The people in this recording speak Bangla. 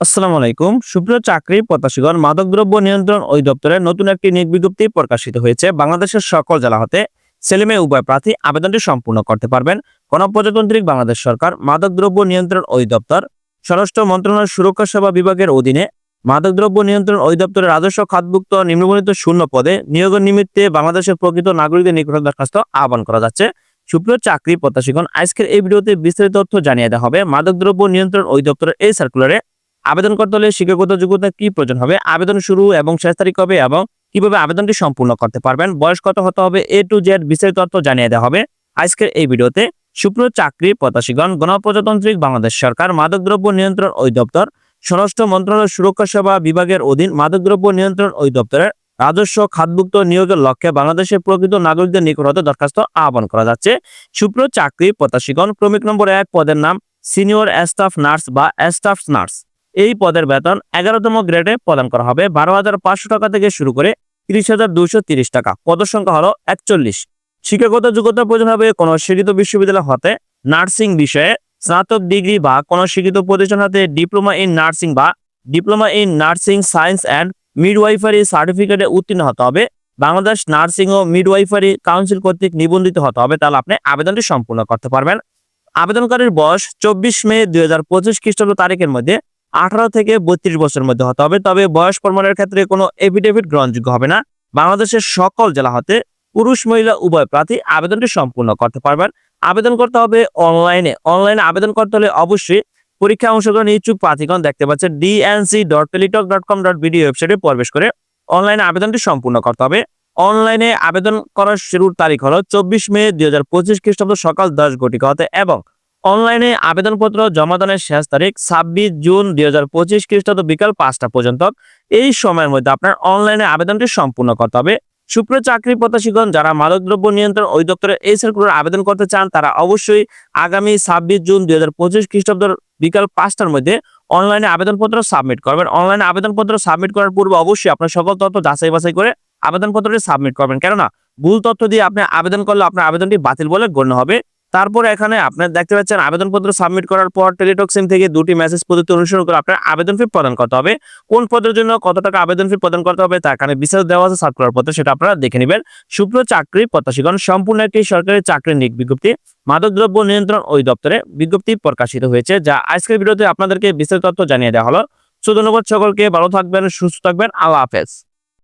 আসসালামু আলাইকুম। সুপ্রিয় চাকরি প্রত্যাশীগণ, মাদকদ্রব্য নিয়ন্ত্রণ অধিদপ্তরের নতুন একটি নিয়োগ বিজ্ঞপ্তি প্রকাশিত হয়েছে। বাংলাদেশের সকল জেলা হতে ছেলেমেয়ে উভয় প্রার্থী আবেদনটি সম্পূর্ণ করতে পারবেন। গণপ্রজাতন্ত্রিক বাংলাদেশ সরকার, মাদকদ্রব্য নিয়ন্ত্রণ অধিদপ্তর, স্বরাষ্ট্র মন্ত্রণালয় সুরক্ষা সেবা বিভাগের অধীনে মাদকদ্রব্য নিয়ন্ত্রণ অধিদপ্তরের রাজস্ব খাতভুক্ত নিম্নবর্ণিত শূন্য পদে নিয়োগের নিমিত্তে বাংলাদেশের প্রকৃত নাগরিকদের নিকট দরখাস্ত আহ্বান করা যাচ্ছে। সুপ্রিয় চাকরি প্রত্যাশীগণ, আজকের এই ভিডিওতে বিস্তারিত তথ্য জানিয়ে দেওয়া হবে। মাদকদ্রব্য নিয়ন্ত্রণ অধিদপ্তরের এই সার্কুলারে আবেদন করতে হলে শিক্ষাগত যোগ্যতা কি প্রয়োজন হবে? আবেদন শুরু এবং শেষ তারিখ কবে এবং কীভাবে আবেদনটি সম্পূর্ণ করতে পারবেন? বয়স কত হতে হবে? এ টু জেড বিস্তারিত তথ্য জানিয়ে দেওয়া হবে আজকের এই ভিডিওতে। সুপ্রিয় চাকরি প্রত্যাশীগণ, গণপ্রজাতান্ত্রিক বাংলাদেশ সরকার মাদকদ্রব্য নিয়ন্ত্রণ অধিদপ্তর, স্বরাষ্ট্র মন্ত্রণালয় সুরক্ষা সেবা বিভাগের অধীন মাদকদ্রব্য নিয়ন্ত্রণ অধিদপ্তরের রাজস্ব খাতভুক্ত নিয়োগের লক্ষ্যে বাংলাদেশের প্রকৃত নাগরিকদের নিকট হতে দরখাস্ত আহ্বান করা যাচ্ছে। সুপ্রিয় চাকরি প্রত্যাশীগণ, ক্রমিক নম্বর এক পদের নাম সিনিয়র স্টাফ নার্স বা স্টাফ নার্স। এই পদের বেতন এগারোতম গ্রেডে প্রদান করা হবে। বারো হাজার পাঁচশো টাকা থেকে শুরু করে তিরিশ হাজার দুশো তিরিশ টাকা। পদের সংখ্যা হলো একচল্লিশ। শিক্ষাগত যোগ্যতা প্রয়োজন হবে কোনো শিক্ষিত বিশ্ববিদ্যালয় হতে নার্সিং বিষয়ে স্নাতক ডিগ্রি বা কোনো শিক্ষিত প্রতিষ্ঠান হতে ডিপ্লোমা ইন নার্সিং বা diploma in nursing science and midwifery সার্টিফিকেটে উত্তীর্ণ হতে হবে। বাংলাদেশ নার্সিং ও মিডওয়াইফারি কাউন্সিল কর্তৃক নিবন্ধিত হতে হবে। তাহলে আপনি আবেদনটি সম্পূর্ণ করতে পারবেন। আবেদনকারীর বয়স চব্বিশ মে দুই হাজার পঁচিশ খ্রিস্টাব্দ তারিখের মধ্যে আঠারো থেকে বত্রিশ বছরের মধ্যে হতে হবে। তবে বয়স প্রমাণের ক্ষেত্রে কোনো এফিডেভিট গ্রহণযোগ্য হবে না। বাংলাদেশের সকল জেলা হতে পুরুষ, মহিলা, উভয় প্রার্থী আবেদনটি সম্পূর্ণ করতে পারবেন। আবেদন করতে হবে অনলাইনে। অনলাইনে আবেদন করতে হলে অবশ্যই পরীক্ষা অংশগ্রহণ ইচ্ছুক প্রার্থীগণ দেখতে পাচ্ছেন DNC dot Teletalk dot com dot BD ওয়েবসাইটে প্রবেশ করে অনলাইনে আবেদনটি সম্পূর্ণ করতে হবে। অনলাইনে আবেদন করার শুরুর তারিখ হলো চব্বিশ মে দুই হাজার পঁচিশ খ্রিস্টাব্দ সকাল দশ ঘটিকা হতে এবং অনলাইনে আবেদনপত্র জমা দানের শেষ তারিখ ছাব্বিশ জুন দুই হাজার পঁচিশ খ্রিস্টাব্দ বিকাল পাঁচটা পর্যন্ত। এই সময়ের মধ্যে আপনার অনলাইনে আবেদনটি সম্পূর্ণ করতে হবে। সুপ্রিয় চাকরি প্রত্যাশীগণ, যারা মাদকদ্রব্য নিয়ন্ত্রণ অধিদপ্তরের এই সার্কুলার আবেদন করতে চান, তারা অবশ্যই আগামী ছাব্বিশ জুন দুই হাজার পঁচিশ খ্রিস্টাব্দের বিকাল পাঁচটার মধ্যে অনলাইনে আবেদনপত্র সাবমিট করবেন। অনলাইনে আবেদনপত্র সাবমিট করার পূর্বে অবশ্যই আপনার সকল তথ্য যাচাই বাছাই করে আবেদনপত্রটি সাবমিট করবেন। কেননা, ভুল তথ্য দিয়ে আপনি আবেদন করলে আপনার আবেদনটি বাতিল বলে গণ্য হবে। তারপর এখানে আপনার দেখতে পাচ্ছেন আবেদনপত্র সাবমিট করার পর টেলিটক সিম থেকে দুটি মেসেজ পদ্ধতি অনুসরণ করে আপনার আবেদন ফি প্রদান করতে হবে। কোন পদের জন্য কত টাকা আবেদন ফি প্রদান করতে হবে তা এখানে বিস্তারিত দেওয়া আছে সার্কুলার পত্রে সেটা আপনারা দেখে নেবেন। সুপ্রিয় চাকরি প্রত্যাশীগণ, সম্পূর্ণ একটি সরকারি চাকরির নিক বিজ্ঞপ্তি, মাদকদ্রব্য নিয়ন্ত্রণ ওই দপ্তরে বিজ্ঞপ্তি প্রকাশিত হয়েছে, যা আজকের ভিডিওতে আপনাদেরকে বিস্তারিত তথ্য জানিয়ে দেওয়া হলো। সো ধন্যবাদ সকলকে, ভালো থাকবেন, সুস্থ থাকবেন, আল্লাহ হাফেজ।